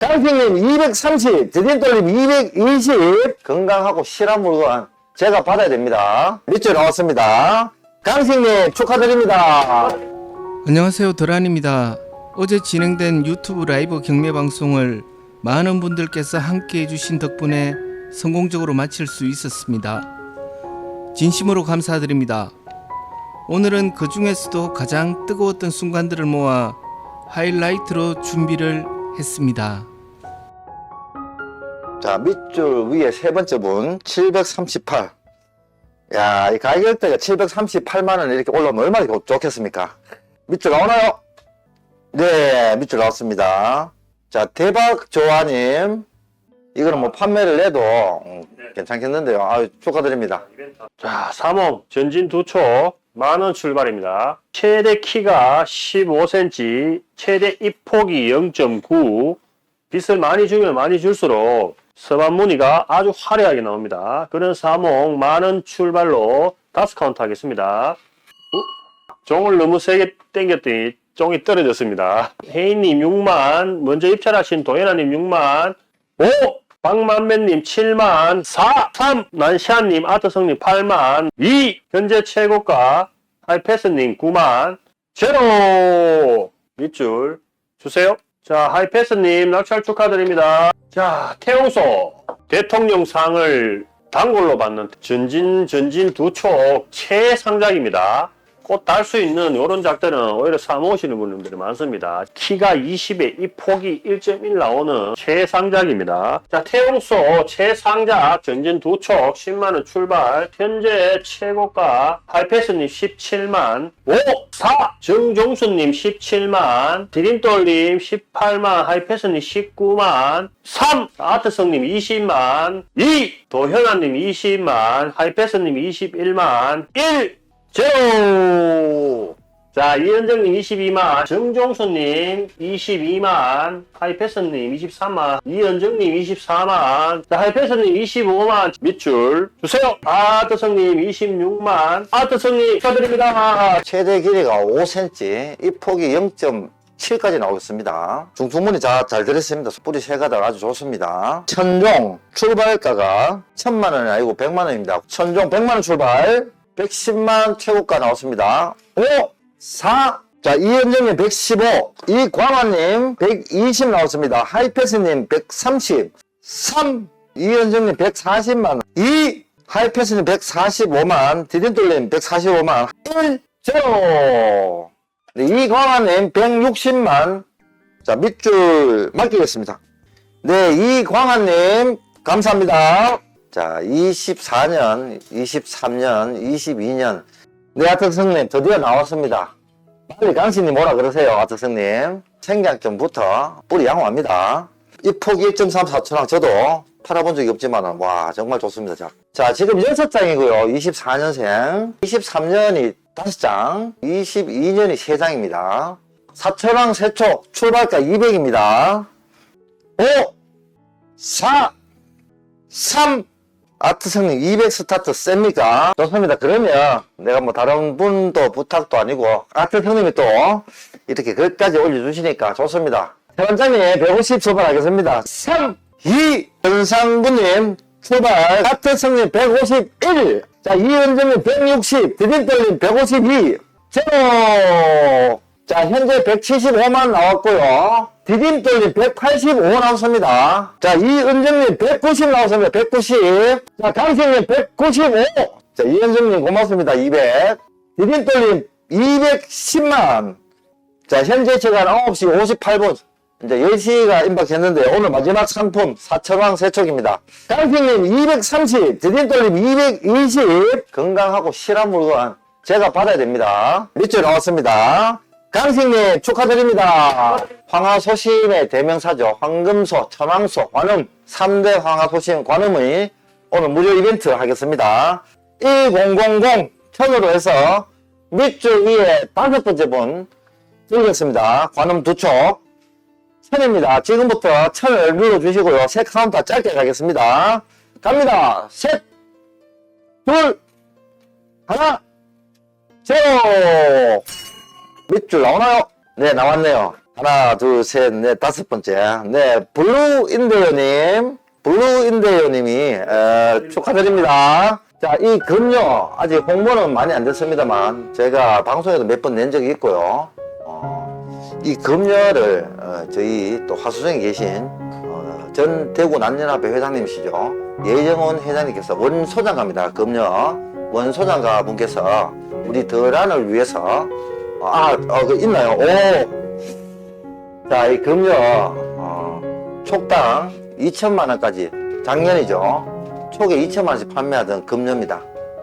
강생님 230, 드딘돌림 220, 건강하고 실한 물건 제가 받아야 됩니다. 밑줄 나왔습니다. 강생님 축하드립니다. 안녕하세요 도란입니다. 어제 진행된 유튜브 라이브 경매 방송을 많은 분들께서 함께 해주신 덕분에 성공적으로 마칠 수 있었습니다. 진심으로 감사드립니다. 오늘은 그 중에서도 가장 뜨거웠던 순간들을 모아 하이라이트로 준비를 했습니다. 자, 밑줄 위에 세 번째 분, 738. 야, 이 가격대가 738만원 이렇게 올라오면 얼마나 좋- 좋겠습니까? 밑줄 나오나요? 네, 밑줄 나왔습니다. 자, 대박 조아님. 이거는 뭐 판매를 해도 음, 괜찮겠는데요. 아유, 축하드립니다. 자, 3호 전진 두초 만원 출발입니다. 최대 키가 15cm, 최대 입폭이 0.9. 빚을 많이 주면 많이 줄수록 서반 무늬가 아주 화려하게 나옵니다. 그런 3호 만원 출발로 다스 카운트 하겠습니다. 어? 종을 너무 세게 당겼더니 종이 떨어졌습니다. 혜인님 6만, 먼저 입찰하신 도현아님 6만, 5! 박만배님 7만, 4! 3! 난시아님, 아트성님 8만, 2! 현재 최고가 하이패스님 9만, 제로! 밑줄 주세요. 자, 하이패스님 낙찰 축하드립니다. 자, 태용소 대통령상을 단골로 받는 전진, 전진 두촉 최상작입니다. 꽃 달 수 있는 이런 작들은 오히려 사모으시는 분들이 많습니다. 키가 20에 이 폭이 1.1 나오는 최상작입니다. 자, 태용소 최상작 전진 두촉 10만원 출발. 현재 최고가 하이패스님 17만 5, 4 정종수님 17만 드림돌님 18만 하이패스님 19만 3 아트성님 20만 2 도현아님 20만 하이패스님 21만 1 제로! 자, 이현정님 22만, 정종수님 22만, 하이패스님 23만, 이현정님 24만, 자, 하이패스님 25만, 밑줄 주세요. 아트성님 26만, 아트성님 축하드립니다. 최대 길이가 5cm, 이 폭이 0.7까지 나오겠습니다. 중투문이 잘, 잘 들었습니다. 뿌리 세 가닥 아주 좋습니다. 천종 출발가가 천만 원이 아니고 100만 원입니다. 천종 100만 원 출발, 110만 최고가 나왔습니다. 5, 4, 자, 이현정님 115, 이광환님 120 나왔습니다. 하이패스님 130, 3, 이현정님 140만 원, 2, 하이패스님 145만, 디딘돌님 145만, 1, 제로. 네, 이광환님 160만, 자, 밑줄 맡기겠습니다. 네, 이광환님, 감사합니다. 자, 24년, 23년, 22년. 네, 아특성님, 드디어 나왔습니다. 빨리 강신님 오라 그러세요, 아특성님. 생장점부터 뿌리 양호합니다. 이 폭이 1.3, 4천왕 저도 팔아본 적이 없지만, 와, 정말 좋습니다. 자, 자 지금 6장이고요. 24년생. 23년이 5장. 22년이 3장입니다. 4천왕 세촉 출발가 200입니다. 5, 4, 3, 아트성님 200 스타트 셉니까? 좋습니다. 그러면 내가 뭐 다른 분도 부탁도 아니고 아트성님이 또 이렇게 글까지 올려주시니까 좋습니다. 세번장님 150 출발하겠습니다. 3, 2, 현상부님 출발. 아트성님 151. 자, 이은정님 160. 드림떨님 152. 제로. 자, 현재 175만 나왔고요. 디딤돌님 185 나왔습니다. 자, 이 은정님 190 나왔습니다. 190. 자, 강생님 195. 자, 이은정님 고맙습니다. 200. 디딤돌님 210만. 자, 현재 시간 9시 58분. 이제 10시가 임박했는데 오늘 마지막 상품 4천왕 세척입니다. 강생님 230, 디딤돌님 220. 건강하고 실한 물건 제가 받아야 됩니다. 밑줄 나왔습니다. 강생님 축하드립니다. 황하소심의 대명사죠. 황금소, 천왕소, 관음 3대 황하소심 관음의 오늘 무료 이벤트 하겠습니다. 1000 천으로 해서 밑줄 위에 다섯 번째 분 드리겠습니다. 관음 두 촉. 천입니다. 지금부터 천을 눌러주시고요. 세 카운터 짧게 가겠습니다. 갑니다. 셋, 둘, 하나, 제로. 밑줄 나오나요? 네, 나왔네요. 하나, 둘, 셋, 넷, 다섯 번째. 네, 블루 인데요님, 블루 인데요님이 에, 축하드립니다. 자, 이 금요 아직 홍보는 많이 안 됐습니다만 제가 방송에도 몇 번 낸 적이 있고요. 어, 이 금요를 어, 저희 또 화수정에 계신 어, 전 대구 남연합회 회장님이시죠. 예정원 회장님께서 원 소장갑니다. 금요 원 소장가 분께서 우리 더란을 위해서 아, 어, 그 있나요? 오. 자, 이 금요, 어, 촉당 2천만 원까지 작년이죠. 촉에 2천만 원씩 판매하던 금요입니다.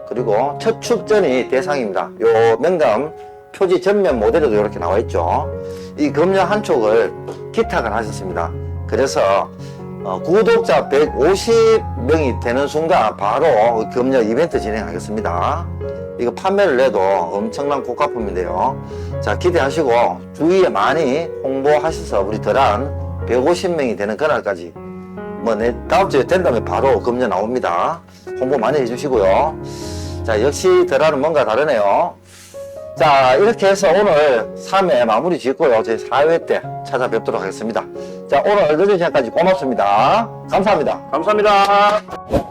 그리고 첫 축전이 대상입니다. 요 명감 표지 전면 모델에도 이렇게 나와 있죠. 이 금요 한 촉을 기탁을 하셨습니다. 그래서 어, 구독자 150명이 되는 순간 바로 금요 이벤트 진행하겠습니다. 이거 판매를 해도 엄청난 고가품인데요. 자, 기대하시고 주위에 많이 홍보하셔서 우리 더란 150명이 되는 그날까지 뭐 내 다음 주에 된다면 바로 금년 나옵니다. 홍보 많이 해주시고요. 자, 역시 더란은 뭔가 다르네요. 자, 이렇게 해서 오늘 3회 마무리 짓고요. 저희 4회 때 찾아뵙도록 하겠습니다. 자, 오늘 늦은 시간까지 고맙습니다. 감사합니다. 감사합니다.